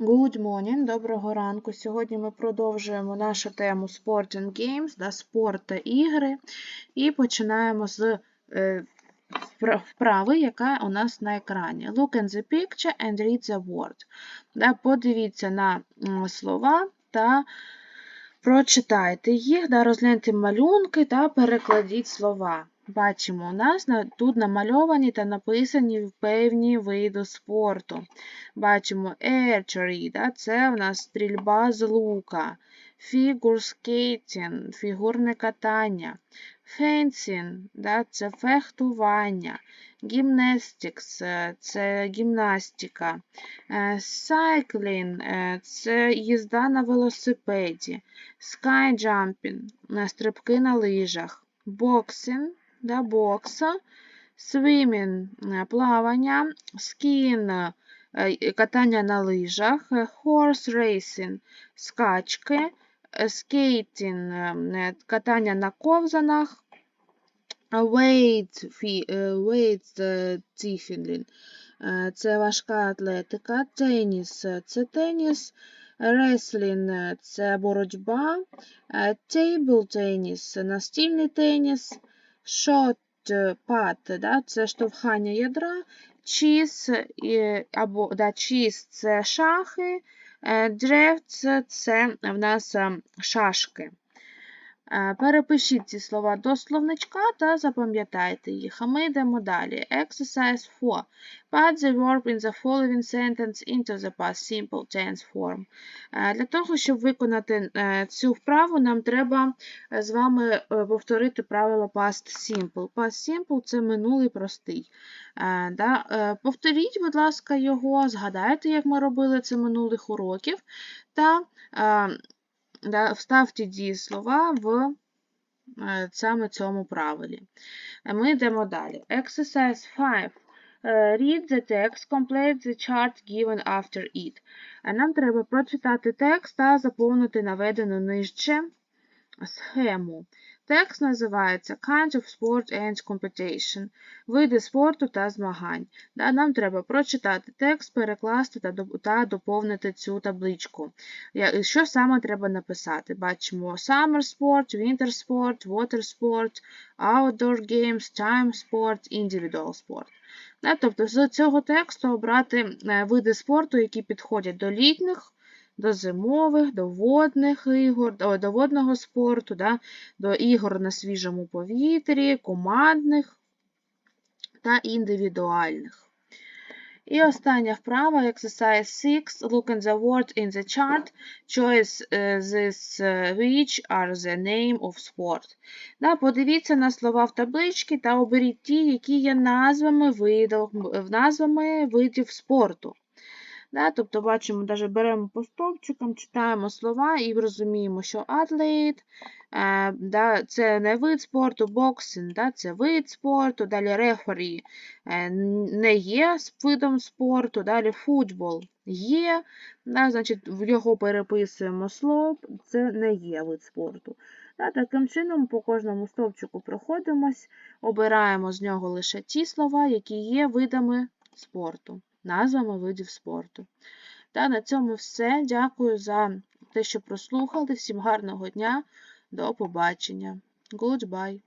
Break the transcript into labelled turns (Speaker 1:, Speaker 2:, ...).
Speaker 1: Good morning, доброго ранку. Сьогодні ми продовжуємо нашу тему Sport and Games, да, спорт та ігри. І починаємо з е, вправи, яка у нас на екрані. Look in the picture and read the word. Да, подивіться на слова та прочитайте їх, да, розгляньте малюнки та перекладіть слова. Бачимо, у нас тут намальовані та написані певні види спорту. Бачимо archery, да, це в нас стрільба з лука, figure skating, фігурне катання, fencing, да, це фехтування, gymnastics, е, це гімнастика, е, cycling, е, це їзда на велосипеді, skyjumping, стрибки на лижах, boxing, да, бокса, swimming, плавання, skiing, е, катання на лижах, е, horse racing, скачки, skating, е, катання на ковзанах, weight, це важка атлетика, теніс, це теніс, е, це боротьба, table теніс, настільний теніс, shot put, да, це штовхання ядра, чіз е, або да, чіз це шахи, е, це в нас е, шашки. Е, Перепишіть ці слова до словничка та запам'ятайте їх. А ми йдемо далі. Exercise 4. Put the verb in the following sentence into the past simple tense form. Е, Для того, щоб виконати е, цю вправу, нам треба з вами повторити правило past simple. Past simple – це минулий простий. Повторіть, будь ласка, його, згадайте, як ми робили це минулих уроків, та да, вставте дієслова в е, саме цьому правилі. Е, Ми йдемо далі. Exercise 5. Е, Read the text, complete the chart given after it. А Нам треба прочитати текст та заповнити наведену нижче схему. Текст називається Kind of Sport and Competition. Види спорту та змагань. Да, Нам треба прочитати текст, перекласти та доповнити цю табличку. Що саме треба написати? Бачимо Summer sport, Winter sport, Water sport, Outdoor games, Time sport, Individual sport. Тобто з цього тексту обрати е, види спорту, які підходять до літніх, до зимових, до водних ігор, до, водного спорту, да, до ігор на свіжому повітрі, командних та індивідуальних. І остання вправа, exercise 6. Look in the word in the chart. Choose е, this е, which are the name of sport. Да, подивіться на слова в табличці та оберіть ті, які є назвами, видів, назвами видів спорту. Да, тобто, бачимо, навіть беремо по стовпчикам, читаємо слова і розуміємо, що атлет, е, да, це не вид спорту, боксинг, да, це вид спорту, далі рефері е, не є видом спорту, далі футбол є, да, значить, в його переписуємо слов, це не є вид спорту. Да, таким чином, по кожному стовпчику проходимось, обираємо з нього лише ті слова, які є видами спорту, назвами видів спорту. Та на цьому все. Дякую за те, що прослухали. Всім гарного дня. До побачення. Goodbye.